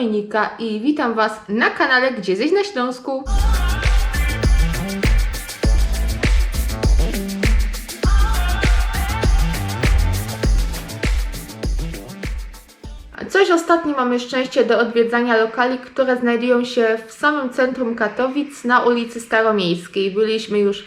Dominika i witam Was na kanale Gdzie zjeść na Śląsku. Coś ostatnio mamy szczęście do odwiedzania lokali, które znajdują się w samym centrum Katowic na ulicy Staromiejskiej. Byliśmy już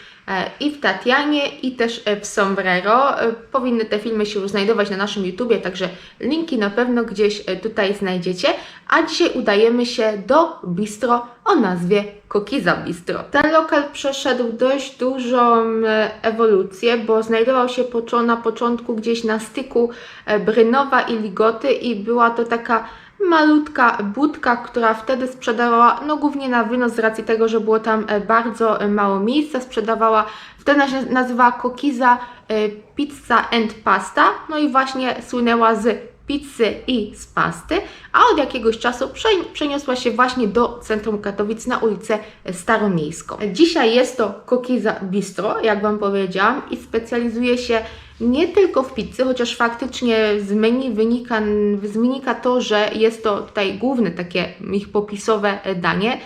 i w Tatianie, i też e, w Sombrero. E, Powinny te filmy się już znajdować na naszym YouTubie, także linki na pewno gdzieś e, tutaj znajdziecie. A dzisiaj udajemy się do bistro o nazwie Kokiza Bistro. Ten lokal przeszedł dość dużą e, ewolucję, bo znajdował się na początku gdzieś na styku e, Brynowa i Ligoty i była to taka malutka budka, która wtedy sprzedawała, no głównie na wynos z racji tego, że było tam e, bardzo e, mało miejsca, sprzedawała, wtedy się nazywała Kokiza e, Pizza and Pasta, no i właśnie słynęła z pizzy i z pasty, a od jakiegoś czasu prze- przeniosła się właśnie do centrum Katowic na ulicę Staromiejską. Dzisiaj jest to Kokiza Bistro, jak Wam powiedziałam, i specjalizuje się nie tylko w pizzy, chociaż faktycznie z menu wynika, wynika to, że jest to tutaj główne takie ich popisowe danie,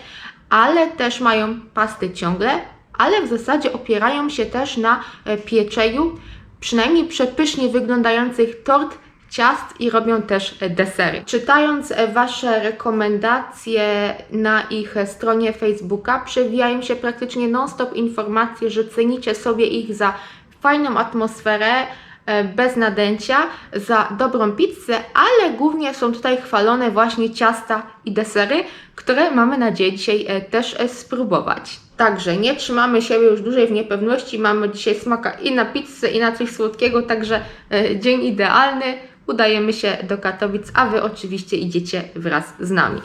ale też mają pasty ciągle, ale w zasadzie opierają się też na e, pieczeniu przynajmniej przepysznie wyglądających tort ciast i robią też e, desery. Czytając e, Wasze rekomendacje na ich stronie Facebooka, przewijają się praktycznie non-stop informacje, że cenicie sobie ich za fajną atmosferę, e, bez nadęcia, za dobrą pizzę, ale głównie są tutaj chwalone właśnie ciasta i desery, które mamy nadzieję dzisiaj e, też e, spróbować. Także nie trzymamy siebie już dłużej w niepewności, mamy dzisiaj smaka i na pizzę, i na coś słodkiego, także dzień idealny. Udajemy się do Katowic, a Wy oczywiście idziecie wraz z nami.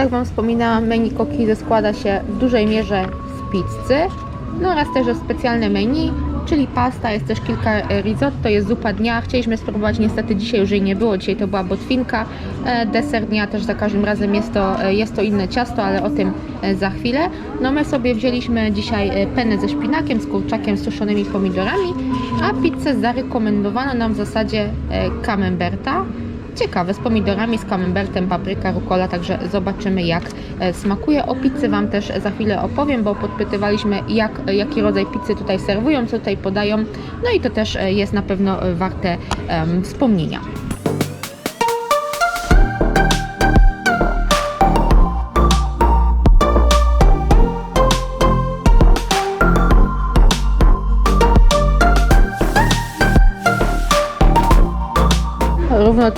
Jak Wam wspominałam, menu Kokizy składa się w dużej mierze z pizzy, no oraz też specjalne menu, czyli pasta, jest też kilka e, risotto, jest zupa dnia. Chcieliśmy spróbować, niestety dzisiaj już jej nie było, dzisiaj to była botwinka. E, Deser dnia też za każdym razem jest to, e, jest to inne ciasto, ale o tym za chwilę. No my sobie wzięliśmy dzisiaj penę ze szpinakiem, z kurczakiem, z suszonymi pomidorami, a pizzę zarekomendowano nam w zasadzie camemberta. Ciekawe, z pomidorami, z camembertem, papryka, rukola, także zobaczymy jak e, smakuje. O pizzy Wam też za chwilę opowiem, bo podpytywaliśmy jak, jaki rodzaj pizzy tutaj serwują, co tutaj podają, no i to też e, jest na pewno e, warte em, wspomnienia.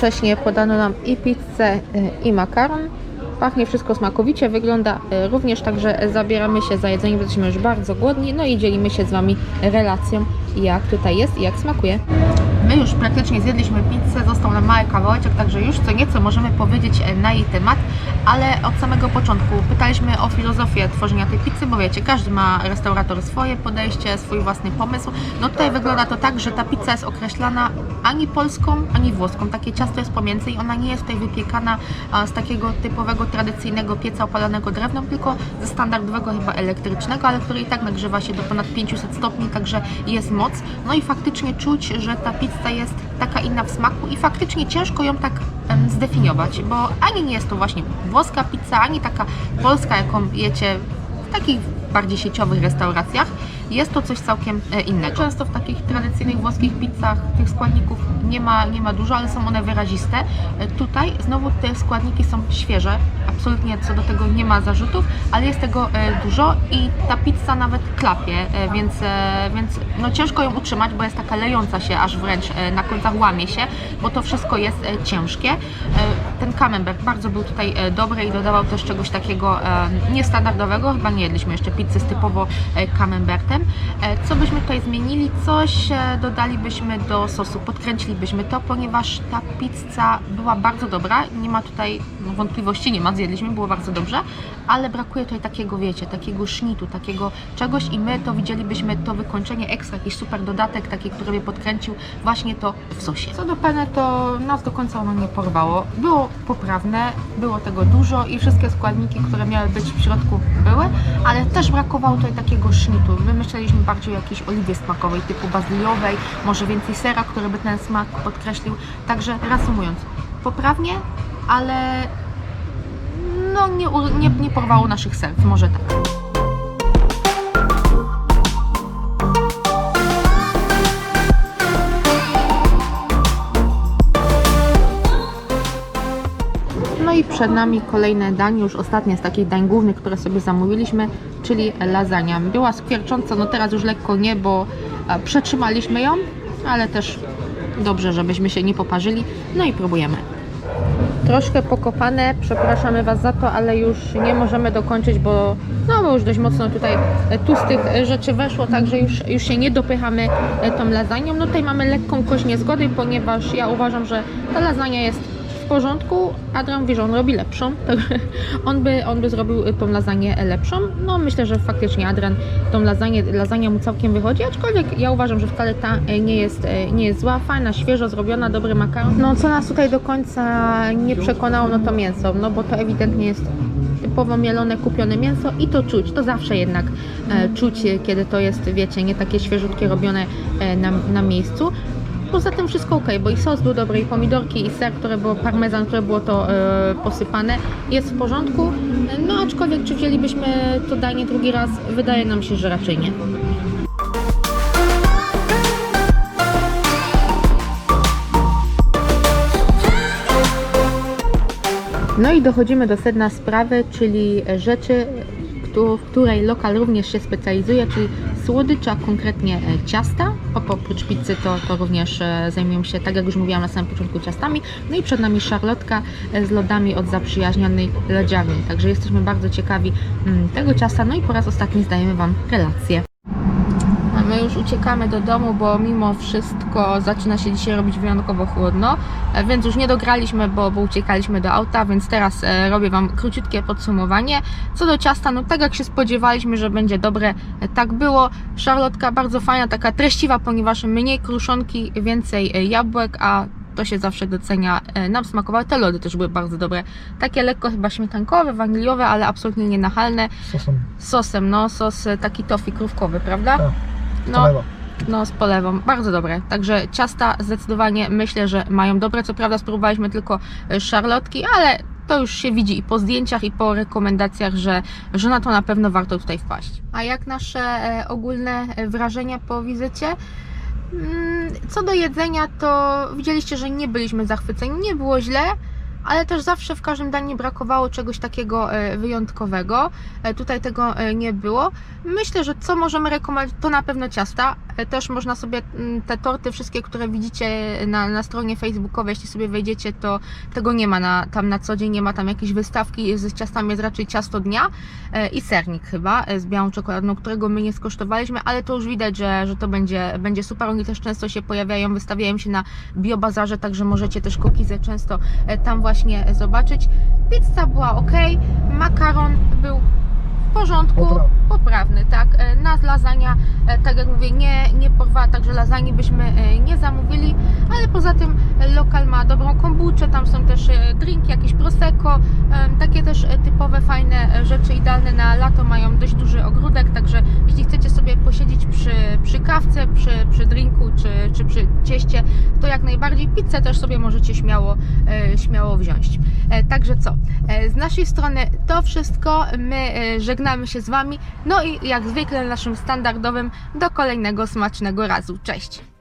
Równocześnie podano nam i pizzę, y, i makaron. Pachnie wszystko smakowicie, wygląda y, również tak, że zabieramy się za jedzenie, bo jesteśmy już bardzo głodni, no i dzielimy się z Wami relacją, jak tutaj jest i jak smakuje. My już praktycznie zjedliśmy pizzę, został nam mały kawałeczek, także już co nieco możemy powiedzieć e, na jej temat, ale od samego początku pytaliśmy o filozofię tworzenia tej pizzy, bo wiecie, każdy ma restaurator swoje podejście, swój własny pomysł. No tutaj wygląda to tak, że ta pizza jest określana ani polską, ani włoską. Takie ciasto jest pomiędzy i ona nie jest tutaj wypiekana z takiego typowego, tradycyjnego pieca opalanego drewnem, tylko ze standardowego chyba elektrycznego, ale który i tak nagrzewa się do ponad 500 stopni, także jest moc. No i faktycznie czuć, że ta pizza jest taka inna w smaku i faktycznie ciężko ją tak zdefiniować, bo ani nie jest to właśnie włoska pizza, ani taka polska, jaką jecie w takich bardziej sieciowych restauracjach. Jest to coś całkiem e, innego. Często w takich tradycyjnych włoskich pizzach tych składników nie ma, nie ma dużo, ale są one wyraziste. E, Tutaj znowu te składniki są świeże, absolutnie co do tego nie ma zarzutów, ale jest tego e, dużo i ta pizza nawet klapie, więc, więc no ciężko ją utrzymać, bo jest taka lejąca się aż wręcz na końcach łamie się, bo to wszystko jest ciężkie. Ten camembert bardzo był tutaj e, dobry i dodawał też czegoś takiego e, niestandardowego. Chyba nie jedliśmy jeszcze pizzy z typowo e, camembertem. Co byśmy tutaj zmienili? Coś dodalibyśmy do sosu, podkręcilibyśmy to, ponieważ ta pizza była bardzo dobra. Nie ma tutaj wątpliwości, nie ma, zjedliśmy, było bardzo dobrze, ale brakuje tutaj takiego, wiecie, takiego sznitu, takiego czegoś i my to widzielibyśmy to wykończenie ekstra, jakiś super dodatek, taki, który by podkręcił właśnie to w sosie. Co do penne, to nas do końca ono nie porwało. Było poprawne, było tego dużo i wszystkie składniki, które miały być w środku były, ale też brakowało tutaj takiego sznitu. My myśleliśmy bardziej o jakiejś oliwie smakowej, typu bazyliowej, może więcej sera, który by ten smak podkreślił. Także reasumując, poprawnie, ale no nie, nie, nie porwało naszych serc, może tak. No i przed nami kolejne danie, już ostatnie z takich dań głównych, które sobie zamówiliśmy, czyli lasagna. Była skwiercząca, no teraz już lekko nie, bo e, przetrzymaliśmy ją, ale też dobrze, żebyśmy się nie poparzyli. No i próbujemy. Troszkę pokopane, przepraszamy Was za to, ale już nie możemy dokończyć, bo, no, bo już dość mocno tutaj e, tłustych e, rzeczy weszło, także już, już się nie dopychamy tą lasagną. No tutaj mamy lekką kość niezgody, ponieważ ja uważam, że ta lasagna jest porządku, Adrian mówi, że on robi lepszą, on by, on by zrobił e, tą lasagnę lepszą. No myślę, że faktycznie Adrian tą lasagnę, lasagna mu całkiem wychodzi, aczkolwiek ja uważam, że wcale ta e, nie jest, nie jest zła, fajna, świeżo zrobiona, dobry makaron. No co nas tutaj do końca nie przekonało, no to mięso, no bo to ewidentnie jest typowo mielone, kupione mięso i to czuć, to zawsze jednak e, czuć, kiedy to jest, wiecie, nie takie świeżutkie robione e, na, na miejscu. Poza tym wszystko ok, bo i sos był dobry, i pomidorki, i ser, które było, parmezan, które było to e, posypane, jest w porządku. No aczkolwiek, czy wzięlibyśmy to danie drugi raz, wydaje nam się, że raczej nie. No i dochodzimy do sedna sprawy, czyli rzeczy, w której lokal również się specjalizuje, czyli słodycze, a konkretnie e, ciasta. Op- Oprócz pizzy to, to również e, zajmują się, tak jak już mówiłam na samym początku, ciastami. No i przed nami szarlotka e, z lodami od zaprzyjaźnionej lodziarni. Także jesteśmy bardzo ciekawi mm, tego ciasta. No i po raz ostatni zdajemy Wam relację. Już uciekamy do domu, bo mimo wszystko zaczyna się dzisiaj robić wyjątkowo chłodno, e, więc już nie dograliśmy, bo, bo uciekaliśmy do auta, więc teraz e, robię Wam króciutkie podsumowanie. Co do ciasta, no tak jak się spodziewaliśmy, że będzie dobre, e, tak było. Szarlotka bardzo fajna, taka treściwa, ponieważ mniej kruszonki, więcej jabłek, a to się zawsze docenia. Nam smakowały, te lody też były bardzo dobre. Takie lekko chyba śmietankowe, waniliowe, ale absolutnie nie nachalne. Sosem. Sosem, no sos taki tofi krówkowy, prawda? Tak. No, no, z polewą. Bardzo dobre. Także ciasta zdecydowanie myślę, że mają dobre. Co prawda spróbowaliśmy tylko e, szarlotki, ale to już się widzi i po zdjęciach, i po rekomendacjach, że, że na to na pewno warto tutaj wpaść. A jak nasze e, ogólne e, wrażenia po wizycie? Mm, Co do jedzenia, to widzieliście, że nie byliśmy zachwyceni. Nie było źle, ale też zawsze w każdym daniu brakowało czegoś takiego e, wyjątkowego. E, Tutaj tego e, nie było. Myślę, że co możemy rekomendować, to na pewno ciasta. Też można sobie mm, te torty, wszystkie, które widzicie na, na stronie facebookowej, jeśli sobie wejdziecie, to tego nie ma na, tam na co dzień, nie ma tam jakiejś wystawki z ciastami, jest raczej ciasto dnia i sernik chyba z białą czekoladą, którego my nie skosztowaliśmy, ale to już widać, że, że to będzie, będzie super. Oni też często się pojawiają, wystawiają się na biobazarze, także możecie też kokizę często tam właśnie zobaczyć. Pizza była ok, makaron był w porządku, Poprawny. poprawny, tak. E, Nas lasagna, e, tak jak mówię, nie, nie porwała, także lasagne byśmy e, nie zamówili, ale poza tym lokal ma dobrą kombuczę, tam są też drinki, jakieś prosecco, takie też typowe, fajne rzeczy, idealne na lato, mają dość duży ogródek, także jeśli chcecie sobie posiedzieć przy, przy kawce, przy, przy drinku czy, czy przy cieście, najbardziej pizzę też sobie możecie śmiało, e, śmiało wziąć. E, Także co, e, z naszej strony to wszystko, my żegnamy się z Wami, no i jak zwykle naszym standardowym do kolejnego smacznego razu. Cześć!